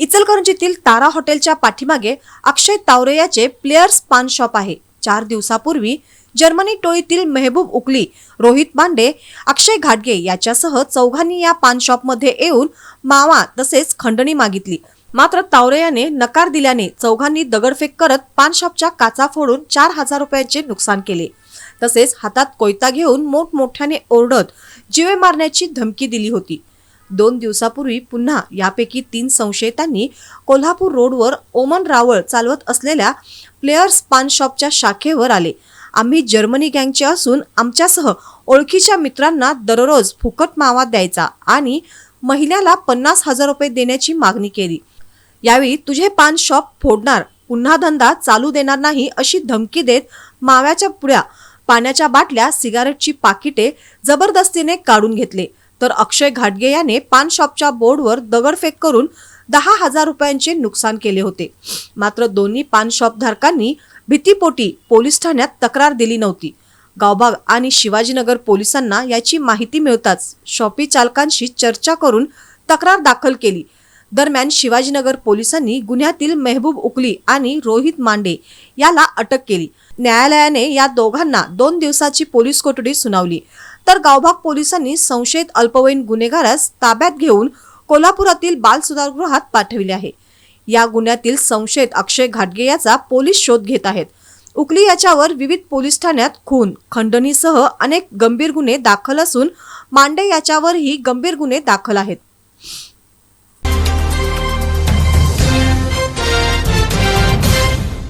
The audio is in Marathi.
इचलकरंजीतील तारा हॉटेलच्या पाठीमागे अक्षय तावरे याचे प्लेयर्स पान शॉप आहे. चार दिवसापूर्वी जर्मनी टोळीतील मेहबूब उकली रोहित पांडे अक्षय घाटगे याच्यासह चौघांनी या पान शॉपमध्ये येऊन मावा तसेच खंडणी मागितली. मात्र तावरे याने नकार दिल्याने चौघांनी दगडफेक करत पान शॉपच्या काचा फोडून चार हजार रुपयांचे नुकसान केले. तसेच हातात कोयता घेऊन मोठमोठ्याने ओरडत जीवे मारण्याची धमकी दिली होती. दोन दिवसापूर्वी पुन्हा यापैकी तीन संशयितांनी कोल्हापूर रोडवर ओमन रावळ चालवत असलेल्या प्लेयर्स पान शॉपच्या शाखेवर आले. आम्ही जर्मनी गँगचे असून आमच्यासह ओळखीच्या मित्रांना दररोज फुकट मावा द्यायचा आणि महिन्याला पन्नास हजार रुपये देण्याची मागणी केली. यावेळी तुझे पान शॉप फोडणार पुन्हा धंदा चालू देणार नाही अशी धमकी देत माव्याच्या पुड्या पाण्याच्या बाटल्या सिगारेटची पाकिटे जबरदस्तीने काढून घेतले. तर अक्षय घाटगे याने पान शॉपच्या बोर्डवर दगडफेक करून दहा हजार रुपयांचे नुकसान केले होते. मात्र दोन्ही पान शॉप धारकांनी भीतीपोटी पोलीस ठाण्यात तक्रार दिली नव्हती. गावबाग आणि शिवाजीनगर पोलिसांना याची माहिती मिळताच शॉपी चालकांशी चर्चा करून तक्रार दाखल केली. दरम्यान शिवाजीनगर पोलिसांनी गुन्ह्यातील मेहबूब उकली आणि रोहित मांडे याला अटक केली. न्यायालयाने या दोघांना दोन दिवसाची पोलीस कोठडी सुनावली. तर गावभाग पोलिसांनी संशयित अल्पवयीन गुन्हेगारास ताब्यात घेऊन कोल्हापुरातील बाल सुधारगृहात पाठविले आहे. या गुन्ह्यातील संशयित अक्षय घाटगे याचा पोलीस शोध घेत आहेत. उकली याच्यावर विविध पोलीस ठाण्यात खून खंडणीसह अनेक गंभीर गुन्हे दाखल असून मांडे याच्यावरही गंभीर गुन्हे दाखल आहेत.